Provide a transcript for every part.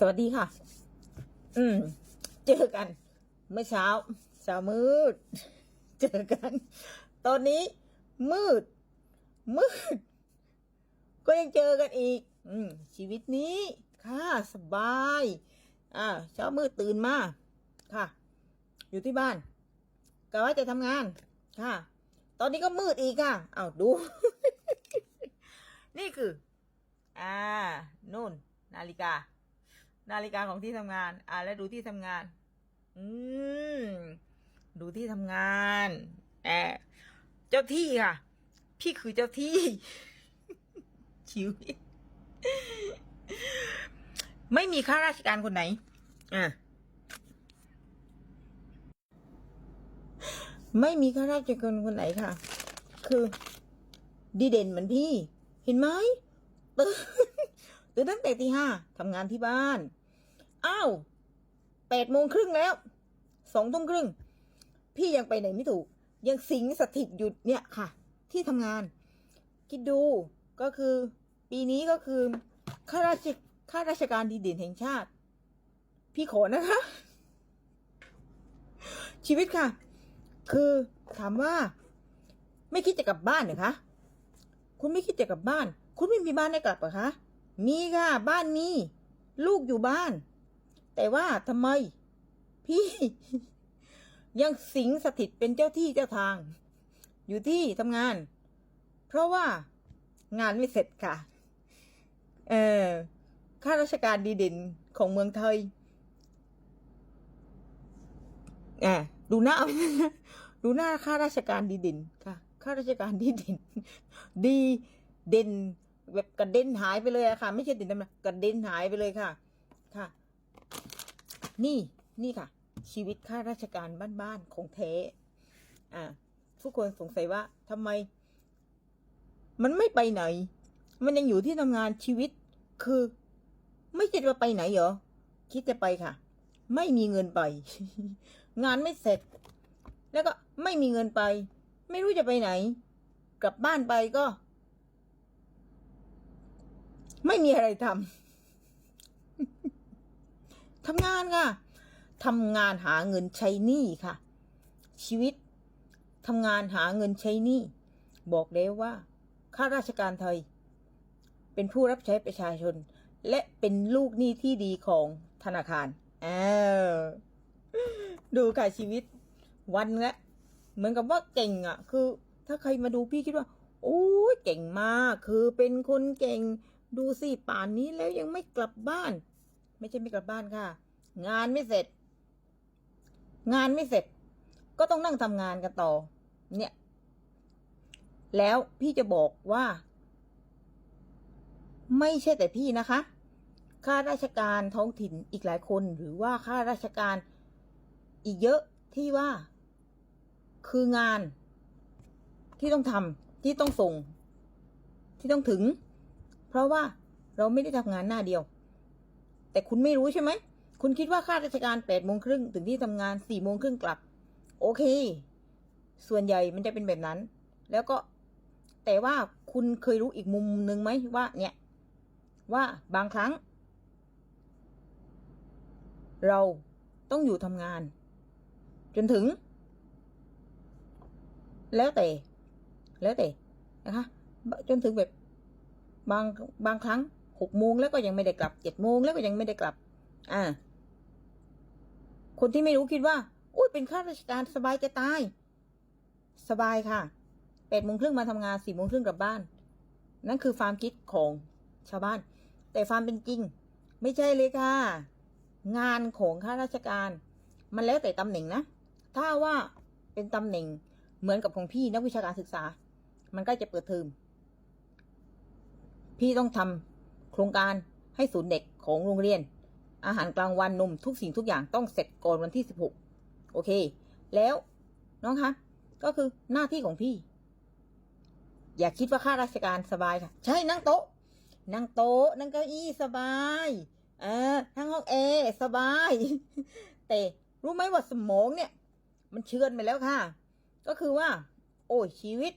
สวัสดีค่ะ อืม เจอกัน เมื่อเช้าเช้ามืด เจอกัน ตอนนี้ มืด มืด ก็ยังเจอกันอีก อืม ชีวิตนี้ ค่ะ สบาย อ่า เช้ามืดตื่นมา ค่ะ อยู่ที่บ้านกะว่าจะทำงาน ค่ะ ตอนนี้ก็มืดอีกค่ะ เอาดู นี่คือ อ่า นู่น นาฬิกา นาฬิกาของที่ทำงาน อ่า แล้วดูที่ทำงาน อืม ดูที่ทำงานแอบเจ้าที่ค่ะ พี่คือเจ้าที่ชีวิตไม่มีข้าราชการคนไหน อะ ไม่มีข้าราชการคนไหนค่ะ คือ ดีเด่นเหมือนพี่ เห็นไหมตื่น ตื่นตั้งแต่ตีห้าทำงานที่บ้าน อ้าวแปดโมงครึ่งแล้ว สองทุ่มครึ่ง พี่ยังไปไหนไม่ถูก ยังสิงสถิตอยู่เนี่ยค่ะ ที่ทำงาน คิดดูก็คือ ปีนี้ก็คือข้าราชข้าราชการดีเด่นแห่งชาติ พี่ขอนะคะ ชีวิตค่ะ คือถามว่า ไม่คิดจะกลับบ้านเหรอคะ คุณไม่คิดจะกลับบ้าน คุณไม่มีบ้านให้กลับเหรอคะ มีค่ะบ้านมีลูกอยู่บ้าน แต่ว่าทำไม พี่ ยังสิงสถิตเป็นเจ้าที่เจ้าทาง อยู่ที่ทำงาน เพราะว่างานไม่เสร็จค่ะ เออข้าราชการดีเด่นของเมืองไทยอ่าดูหน้าดูหน้าข้าราชการดีเด่นค่ะข้าราชการดีเด่น ดีเด่น แบบกระเด็นหายไปเลยอะค่ะ ไม่ใช่เด่นธรรมดากระเด็นหายไปเลยค่ะ ค่ะ นี่นี่ค่ะ ชีวิตข้าราชการบ้านๆของแท้อ่าทุกคนสงสัยว่าทำไม มันไม่ไปไหน มันยังอยู่ที่ทำงานชีวิตคือ ไม่คิดว่าไปไหนเหรอคิดจะไปค่ะ ไม่มีเงินไป งานไม่เสร็จ แล้วก็ไม่มีเงินไป ไม่รู้จะไปไหน กลับบ้านไปก็ ไมีอะไรทำทำงานค่ะทำงานหาเงินใช้หนี้ค่ะ ชีวิตทำงานหาเงินใช้หนี้บอกแล้วว่าข้าราชการไทย เป็นผู้รับใช้ประชาชน และเป็นลูกหนี้ที่ดีของธนาคารอดูค่ะชีวิตวันละเหมือนกับว่าเก่งอะ คือ ถ้าใครมาดูพี่คิดว่า โอ้ยเก่งมาก คือเป็นคนเก่ง ดูสิป่านนี้แล้วยังไม่กลับบ้าน ไม่ใช่ไม่กลับบ้านค่ะ งานไม่เสร็จ งานไม่เสร็จ ก็ต้องนั่งทำงานกันต่อ เนี่ย แล้วพี่จะบอกว่า ไม่ใช่แต่พี่นะคะข้าราชการท้องถิ่นอีกหลายคนหรือว่าข้าราชการอีกเยอะที่ว่า คืองานที่ต้องทำที่ต้องส่ง ที่ต้องถึง ราะว่าเราไม่ได้ทำงานหน้าเดียว แต่คุณไม่รู้ใช่ไหม คุณคิดว่าข้าราชการแปดโมงครึ่งถึงที่ทำงานสี่โมงครึ่งกลับ โอเค ส่วนใหญ่มันจะเป็นแบบนั้น แล้วก็แต่ว่าคุณเคยรู้อีกมุมหนึ่งไหมว่า เนี่ย ว่าบางครั้ง เราต้องอยู่ทำงาน จนถึง แล้วแต่ แล้วแต่นะคะ จนถึงแบบ บางบางครั้งหกโมงแล้วก็ยังไม่ได้กลับเจ็ดโมงแล้วก็ยังไม่ได้กลับ อ่า คนที่ไม่รู้คิดว่าอุ้ยเป็นข้าราชการสบายจะตาย สบายค่ะแปดโมงครึ่งมาทำงานสี่โมงครึ่งกลับบ้าน นั่นคือความคิดของชาวบ้าน แต่ความเป็นจริง ไม่ใช่เลยค่ะ งานของข้าราชการ มันแล้วแต่ตำแหน่งนะ ถ้าว่าเป็นตำแหน่งเหมือนกับของพี่นักวิชาการศึกษา มันก็จะเปิดเทอม พี่ต้องทำโครงการให้ศูนย์เด็กของโรงเรียน อาหารกลางวันนมทุกสิ่งทุกอย่างต้องเสร็จก่อนวันที่สิบหกโอเค แล้วน้องคะก็คือหน้าที่ของพี่ อย่าคิดว่าข้าราชการสบายค่ะ ใช่นั่งโต๊ะ นั่งโต๊ะ นั่งเก้าอี้สบายเออนั่งห้องแอร์สบาย แต่รู้ไหมว่าสมองเนี่ย มันเชื่อนไปแล้วค่ะ ก็คือว่า โอ้ยชีวิต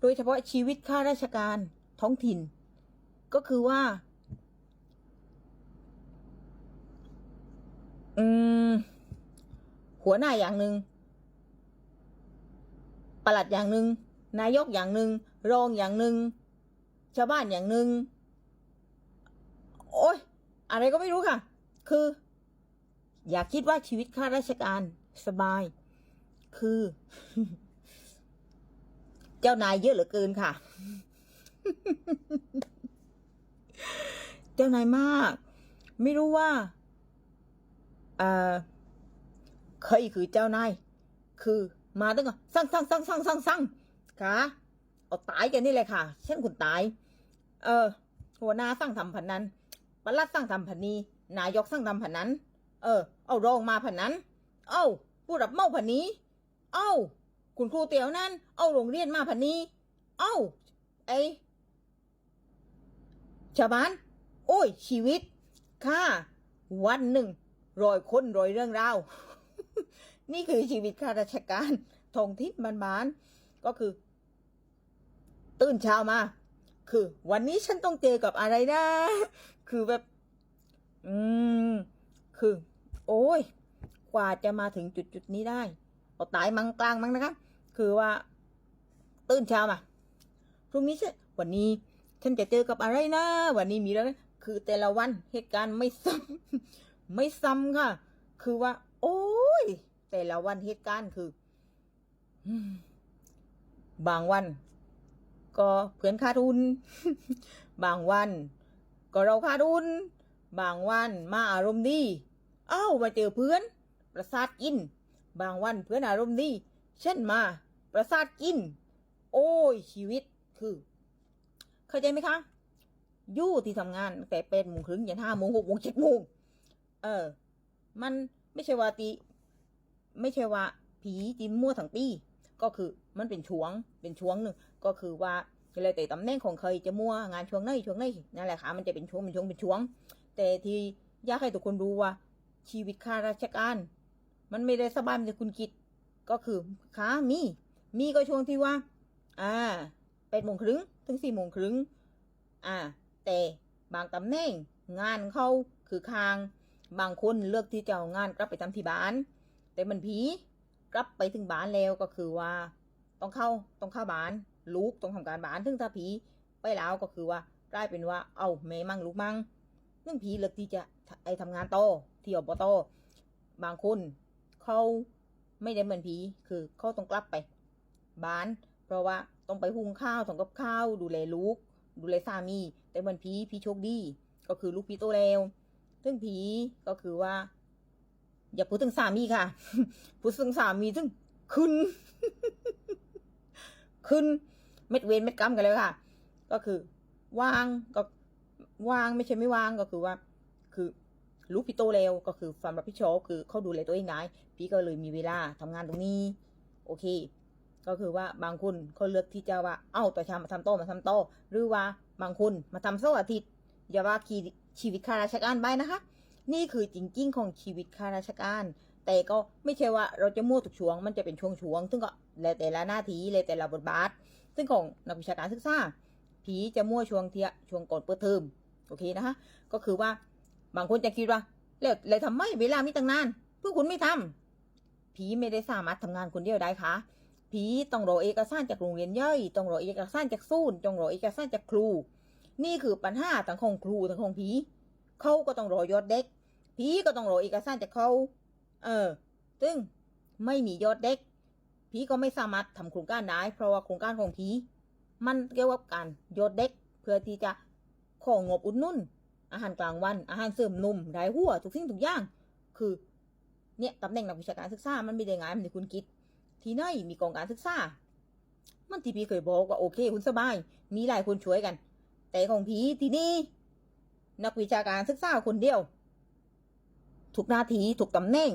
โดยเฉพาะชีวิตข้าราชการ ท้องถิ่น ก็คือว่า อืม หัวหน้าอย่างหนึ่งประหลัดอย่างหนึ่งนายกอย่างหนึ่งรองอย่างหนึ่งชาวบ้านอย่างหนึ่งโอ้ยอะไรก็ไม่รู้ค่ะ คือ อย่าคิดว่าชีวิตข้าราชการสบาย คือ เจ้านายเยอะเหลือเกินค่ะ เจ้านายมาก ไม่รู้ว่าเออเคยคือเจ้านายคือมาตั้งแต่สั่งสั่งสั่งสั่งสั่งสั่งค่ะเอาตายกันนี่เลยค่ะ เช่นคุณตาย เออ หัวหน้าสั่งทำผันนั้นปลัดสั่งทำผันนี้ นายกสั่งทำผันนั้น เออ เอารองมาผันนั้น เอ้าผู้รับเมาผันนี้ เอ้าคุณครูเตียวนั่น เอาโรงเรียนมาผันนี้ เอ้าไอ ชาวบ้าน โอ้ย ชีวิตค่ะวันหนึ่งรอยคนรอยเรื่องราว นี่คือชีวิตข้าราชการทองถิ่นบานๆก็คือ ตื่นเช้ามา คือ วันนี้ฉันต้องเจอกับอะไรนะ คือแบบ อืม คือ โอ้ย กว่าจะมาถึงจุดจุดนี้ได้เอาตายมังกลางมั้งนะคะ คือว่า ตื่นเช้ามาพรุ่งนี้ฉันวันนี้ ฉันจะเจอกับอะไรนะ วันนี้มีแล้วคือแต่ละวันเหตุการณ์ไม่ซ้ำไม่ซ้ำค่ะ คือว่า โอ้ย แต่ละวันเหตุการณ์คือบางวัน ก็เพื่อนขาดทุน บางวัน ก็เราขาดทุน บางวันมาอารมณ์ดี เอ้ามาเจอเพื่อน ประสาทกิน บางวันเพื่อนอารมณ์ดีเช่นมา ประสาทกิน โอ้ยชีวิตคือ เข้าใจไหมคะยู่ที่ทำงานแต่เป็นโมงครึ่งยันห้าโมงหกโมงเจ็ดโมงเออ มันไม่ใช่ว่าตีไม่ใช่ว่าผีจิ้มมั่วทั้งปีก็คือมันเป็นช่วงเป็นช่วงหนึ่งก็คือว่าเลยแต่ตำแหน่งของเคยจะมั่วงานช่วงไหนช่วงไหนนั่นแหละค่ะมันจะเป็นช่วงเป็นช่วงเป็นช่วง แต่ที่อยากให้ทุกคนรู้ว่า ชีวิตข้าราชการ มันไม่ได้สบายเหมือนคุณคิด ก็คือค่ะมี มีก็ช่วงที่ว่า อ่า แปดโมงครึ่งถึงสี่โมงครึ่งอ่า แต่บางตำแหน่งงานเขาคือคาง บางคนเลือกที่จะเอางานกลับไปทำที่บ้าน แต่มันผีกลับไปถึงบ้านแล้วก็คือว่า ต้องเข้าต้องเข้าบ้าน ลูกต้องทำการบ้านถึงถ้าผีไปแล้วก็คือว่ากลายเป็นว่า เอาแม่มั่งลูกมั่งนึ่งผีเลือกที่จะไอทำงานโตที่อบตบางคนเขาไม่ได้เหมือนผีคือเขาต้องกลับไป บ้าน เพราะว่า ต้องไปหุงข้าวทำกับข้าว ดูแลลูก ดูแลสามี แต่เหมือนผีผีโชคดี ก็คือลูกผีโตแล้วซึ่งผีก็คือว่า อย่าพูดถึงสามีค่ะ พูดถึงสามีซึ่งขึ้น ขึ้นเม็ดเวนเม็ดกรรมกันเลยค่ะ ก็คือวางก็วางไม่ใช่ไม่วางก็คือว่า คือลูกพี่โตแล้วก็คือความรับผิดชอบคือเขาดูแลตัวเองได้พี่ก็เลยมีเวลาทำงานตรงนี้ โอเค ก็คือว่าบางคนเขาเลือกที่จะว่า เอ้าต่อชามาทำโตมาทำโตหรือว่าบางคนมาทำเสาร์อาทิตย์อย่าว่าคีชีวิตข้าราชการไปนะคะ นี่คือจริงๆของชีวิตข้าราชการ แต่ก็ไม่ใช่ว่าเราจะมั่วทุกช่วง มันจะเป็นช่วงๆซึ่งก็แล้วแต่ละหน้าที่แล้วแต่ละบทบาท ซึ่งของนักวิชาการศึกษาผีจะมั่วช่วงเทียช่วงก่อนเปิดเทอมโอเคนะคะ ก็คือว่าบางคนจะคิดว่าแล้วแล้วทำไมเวลามีตั้งนานเพื่อคุณไม่ทำผีไม่ได้สามารถทำงานคนเดียวได้ค่ะ ผีต้องรอเอกสารจากโรงเรียนย่อยต้องรอเอกสารจากศูนย์ต้องรอเอกสารจากครู นี่คือปัญหาทั้งของครูทั้งของผีเขาก็ต้องรอยอดเด็กผีก็ต้องรอเอกสารจากเขาเออ ซึ่งไม่มียอดเด็กผีก็ไม่สามารถทำโครงการได้เพราะว่าโครงการของผีมันเกี่ยวกับการยอดเด็กเพื่อที่จะของงบอุดหนุนอาหารกลางวัน อาหารเสริมนมได้หัวทุกสิ่งทุกอย่าง คือ เนี่ยตำแหน่งนักวิชาการศึกษามันไม่ได้ง่ายมันที่คุณคิด ที่ไหนมีกองการศึกษา มันที่พี่เคยบอกว่าโอเค คุณสบาย มีหลายคนช่วยกัน แต่ของผีที่นี่ นักวิชาการศึกษาคนเดียวทุกหน้าที่ทุกตำแหน่ง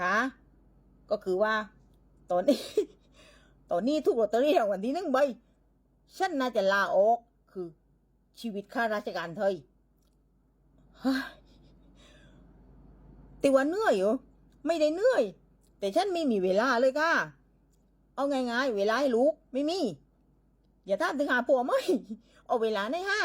ค่ะ ก็คือว่า ตอนนี้ ตอนนี้ทุกลอตเตอรี่รางวัลที่หนึ่งใบ ฉันน่าจะลาออกคือชีวิตข้าราชการเธยเฮ้ยแต่ว่าเหนื่อยเหรอไม่ได้เหนื่อย แต่ฉันไม่มีเวลาเลยค่ะ เอาง่ายๆ เวลาให้ลูกไม่มี อย่าท่ามถึงหาผัวไหมเอาเวลาในห้า